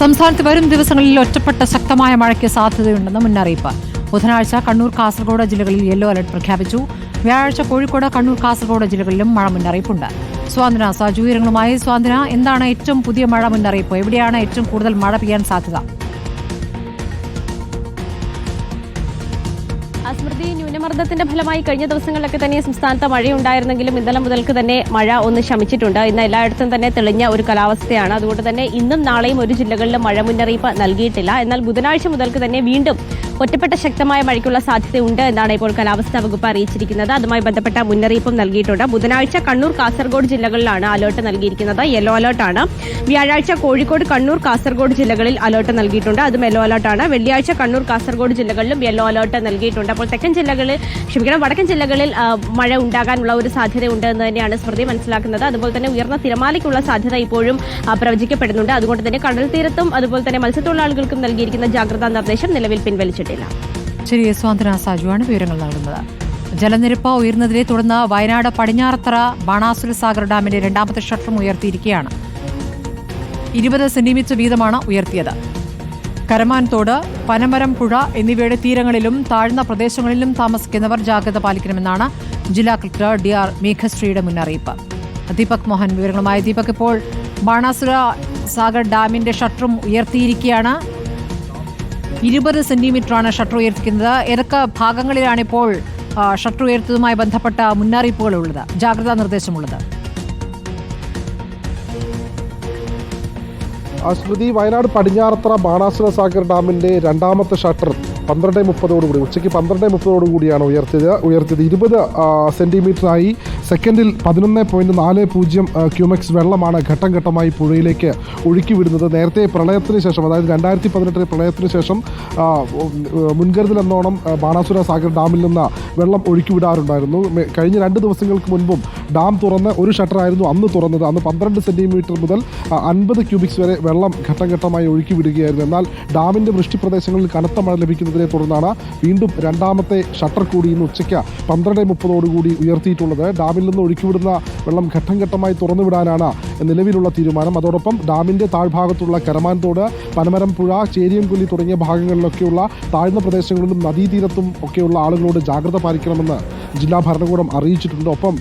സംസ്ഥാനത്ത് വരും ദിവസങ്ങളിൽ ഒറ്റപ്പെട്ട ശക്തമായ മഴയ്ക്ക് സാധ്യതയുണ്ടെന്ന് മുന്നറിയിപ്പ്. ബുധനാഴ്ച കണ്ണൂർ കാസർഗോഡ് ജില്ലകളിൽ യെല്ലോ അലർട്ട് പ്രഖ്യാപിച്ചു. വ്യാഴാഴ്ച കോഴിക്കോട് കണ്ണൂർ കാസർഗോഡ് ജില്ലകളിലും മഴ മുന്നറിയിപ്പുണ്ട്. സ്വാതന്ത്ര്യ സാജു സ്വാതന്ത്ര്യന എന്താണ് ഏറ്റവും പുതിയ മഴ മുന്നറിയിപ്പ്? എവിടെയാണ് ഏറ്റവും കൂടുതൽ മഴ പെയ്യാൻ സാധ്യത? സ്മൃതി ന്യൂനമർദ്ദത്തിന്റെ ഫലമായി കഴിഞ്ഞ ദിവസങ്ങളിലൊക്കെ തന്നെ സംസ്ഥാനത്ത് മഴയുണ്ടായിരുന്നെങ്കിലും ഇന്നലെ മുതൽക്ക് തന്നെ മഴ ഒന്ന് ശമിച്ചിട്ടുണ്ട്. ഇന്ന് എല്ലായിടത്തും തന്നെ തെളിഞ്ഞ ഒരു കാലാവസ്ഥയാണ്. അതുകൊണ്ട് തന്നെ ഇന്നും നാളെയും ഒരു ജില്ലകളിലും മഴ മുന്നറിയിപ്പ് നൽകിയിട്ടില്ല. എന്നാൽ ബുധനാഴ്ച മുതൽക്ക് തന്നെ വീണ്ടും ഒറ്റപ്പെട്ട ശക്തമായ മഴയ്ക്കുള്ള സാധ്യതയുണ്ട് എന്നാണ് ഇപ്പോൾ കാലാവസ്ഥാ വകുപ്പ് അറിയിച്ചിരിക്കുന്നത്. അതുമായി ബന്ധപ്പെട്ട മുന്നറിയിപ്പും നൽകിയിട്ടുണ്ട്. ബുധനാഴ്ച കണ്ണൂർ കാസർഗോഡ് ജില്ലകളിലാണ് അലർട്ട് നൽകിയിരിക്കുന്നത്. യെല്ലോ അലർട്ടാണ് വ്യാഴാഴ്ച കോഴിക്കോട് കണ്ണൂർ കാസർഗോഡ് ജില്ലകളിൽ അലർട്ട് നൽകിയിട്ടുണ്ട്. അതും യെല്ലോ അലർട്ടാണ് വെള്ളിയാഴ്ച കണ്ണൂർ കാസർഗോഡ് ജില്ലകളിലും യെല്ലോ അലർട്ട് നൽകിയിട്ടുണ്ട്. അപ്പോൾ തെക്കൻ ജില്ലകളിൽ ക്ഷമിക്കണം വടക്കൻ ജില്ലകളിൽ മഴ ഉണ്ടാകാനുള്ള ഒരു സാധ്യതയുണ്ട് എന്ന് തന്നെയാണ് സ്മൃതി മനസ്സിലാക്കുന്നത്. അതുപോലെ തന്നെ ഉയർന്ന തിരമാലയ്ക്കുള്ള സാധ്യത ഇപ്പോഴും പ്രവചിക്കപ്പെടുന്നുണ്ട്. അതുകൊണ്ട് തന്നെ കടൽ തീരത്തും അതുപോലെ തന്നെ മത്സ്യത്തൊഴിലാളികൾക്കും നൽകിയിരിക്കുന്ന ജാഗ്രതാ നിർദ്ദേശം നിലവിൽ പിൻവലിച്ചിട്ടില്ല. ശരി സാജുവാണ് വിവരങ്ങൾ നൽകുന്നത്. ജലനിരപ്പ് ഉയർന്നതിനെ തുടർന്ന് വയനാട് പടിഞ്ഞാറത്തറ ബാണാസുര സാഗർ ഡാമിന്റെ രണ്ടാമത്തെ ഷട്ടറും ഉയർത്തിയിരിക്കുകയാണ്. ഇരുപത് സെന്റിമീറ്റർ വീതമാണ് ഉയർത്തിയത്. കരമാൻ തോട് പനമരം പുഴ എന്നിവയുടെ തീരങ്ങളിലും താഴ്ന്ന പ്രദേശങ്ങളിലും താമസിക്കുന്നവർ ജാഗ്രത പാലിക്കണമെന്നാണ് ജില്ലാ കളക്ടർ ഡി ആർ മേഘശ്രീയുടെ മുന്നറിയിപ്പ്. ദീപക് മോഹൻ വിവരങ്ങളുമായി ദീപക് ഇപ്പോൾ ബാണാസുര സാഗർ ഡാമിന്റെ ഷട്ടറും ഉയർത്തിയിരിക്കുകയാണ്. ഇരുപത് സെന്റിമീറ്ററാണ് ഷട്ടർ ഉയർത്തിക്കുന്നത് ഏതൊക്കെ ഭാഗങ്ങളിലാണ് ഇപ്പോൾ ഷട്ടർ ഉയർത്തതുമായി ബന്ധപ്പെട്ട മുന്നറിയിപ്പുകൾ ഉള്ളത് ജാഗ്രതാ നിർദ്ദേശമുള്ളത്. സ്മൃതി വയനാട് പടിഞ്ഞാറത്തറ ബാണാസുര സാഗർ ഡാമിന്റെ രണ്ടാമത്തെ ഷട്ടർ പന്ത്രണ്ട് മുപ്പതോടുകൂടി ഉച്ചയ്ക്ക് പന്ത്രണ്ട് മുപ്പതോടുകൂടിയാണ് ഉയർത്തിയത്. ഉയർത്തിയത് ഇരുപത് സെന്റിമീറ്ററായി സെക്കൻഡിൽ പതിനൊന്ന് പോയിന്റ് നാല് പൂജ്യം ക്യൂമെക്സ് വെള്ളമാണ് ഘട്ടം ഘട്ടമായി പുഴയിലേക്ക് ഒഴുക്കി വിടുന്നത്. നേരത്തെ പ്രളയത്തിന് ശേഷം അതായത് രണ്ടായിരത്തി പതിനെട്ടിലെ പ്രളയത്തിന് ശേഷം മുൻകരുതൽ എന്നോണം ബാണാസുര സാഗർ ഡാമിൽ നിന്ന് വെള്ളം ഒഴുക്കി വിടാറുണ്ടായിരുന്നു. കഴിഞ്ഞ രണ്ട് ദിവസങ്ങൾക്ക് മുൻപും ഡാം തുറന്ന് ഒരു ഷട്ടറായിരുന്നു അന്ന് തുറന്നത്. അന്ന് പന്ത്രണ്ട് സെന്റിമീറ്റർ മുതൽ അൻപത് ക്യൂബിക്സ് വരെ വെള്ളം ഘട്ടം ഘട്ടമായി ഒഴുക്കി വിടുകയായിരുന്നു. എന്നാൽ ഡാമിന്റെ വൃഷ്ടിപ്രദേശങ്ങളിൽ കനത്ത മഴ ലഭിക്കുന്നതിനെ തുടർന്നാണ് വീണ്ടും രണ്ടാമത്തെ ഷട്ടർ കൂടി ഇന്ന് ഉച്ചയ്ക്ക് പന്ത്രണ്ട് മുപ്പതോടുകൂടി ഉയർത്തിയിട്ടുള്ളത്. ഡാമിൽ നിന്ന് ഒഴുക്കിവിടുന്ന വെള്ളം ഘട്ടം ഘട്ടമായി തുറന്നുവിടാനാണ് നിലവിലുള്ള തീരുമാനം. അതോടൊപ്പം ഡാമിന്റെ താഴ്ഭാഗത്തുള്ള കരമാൻ തോട് പനമരം പുഴ ചേരിയംകുലി തുടങ്ങിയ ഭാഗങ്ങളിലൊക്കെയുള്ള താഴ്ന്ന പ്രദേശങ്ങളിലും നദീതീരത്തും ഒക്കെയുള്ള ആളുകളോട് ജാഗ്രത പാലിക്കണമെന്ന് ജില്ലാ ഭരണകൂടം അറിയിച്ചിട്ടുണ്ട്. ഒപ്പം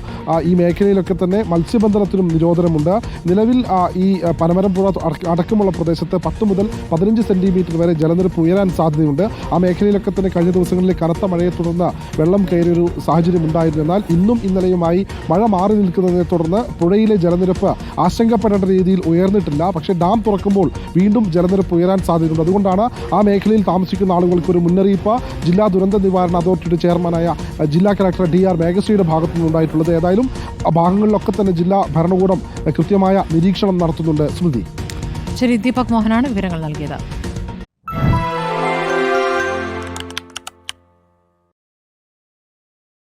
ഈ മേഖലയിലൊക്കെ തന്നെ മത്സ്യബന്ധനത്തിനും നിരോധനമുണ്ട്. നിലവിൽ ഈ പനമരംപുഴ പനമരം പുഴ അടക്കമുള്ള പ്രദേശത്ത് പത്ത് മുതൽ പതിനഞ്ച് സെന്റിമീറ്റർ വരെ ജലനിരപ്പ് ഉയരാൻ സാധ്യതയുണ്ട്. ആ മേഖലയിലൊക്കെ തന്നെ കഴിഞ്ഞ ദിവസങ്ങളിൽ കനത്ത മഴയെ തുടർന്ന് വെള്ളം കയറിയൊരു സാഹചര്യം ഉണ്ടായിരുന്നു എന്നാൽ ഇന്നും ഇന്നലെയുമായി മഴ മാറി നിൽക്കുന്നതിനെ തുടർന്ന് പുഴയിലെ ജലനിരപ്പ് ആശങ്കപ്പെടേണ്ട രീതിയിൽ ഉയർന്നിട്ടില്ല. പക്ഷേ ഡാം തുറക്കുമ്പോൾ വീണ്ടും ജലനിരപ്പ് ഉയരാൻ സാധ്യതയുണ്ട്. അതുകൊണ്ടാണ് ആ മേഖലയിൽ താമസിക്കുന്ന ആളുകൾക്ക് ഒരു മുന്നറിയിപ്പ് ജില്ലാ ദുരന്ത നിവാരണ അതോറിറ്റിയുടെ ചെയർമാനായ ജില്ലാ കളക്ടർ ഡി ആർ മേഘശ്രീയുടെ ഭാഗത്തു നിന്നുണ്ടായിട്ടുള്ളത് ഏതായാലും ആ ഭാഗങ്ങളിലൊക്കെ തന്നെ ജില്ലാ ഭരണകൂടം കൃത്യമായ നിരീക്ഷണം നടത്തുന്നുണ്ട്. സ്മൃതി. ശരി ദീപക് മോഹനാണ് വിവരങ്ങൾ നൽകിയത്.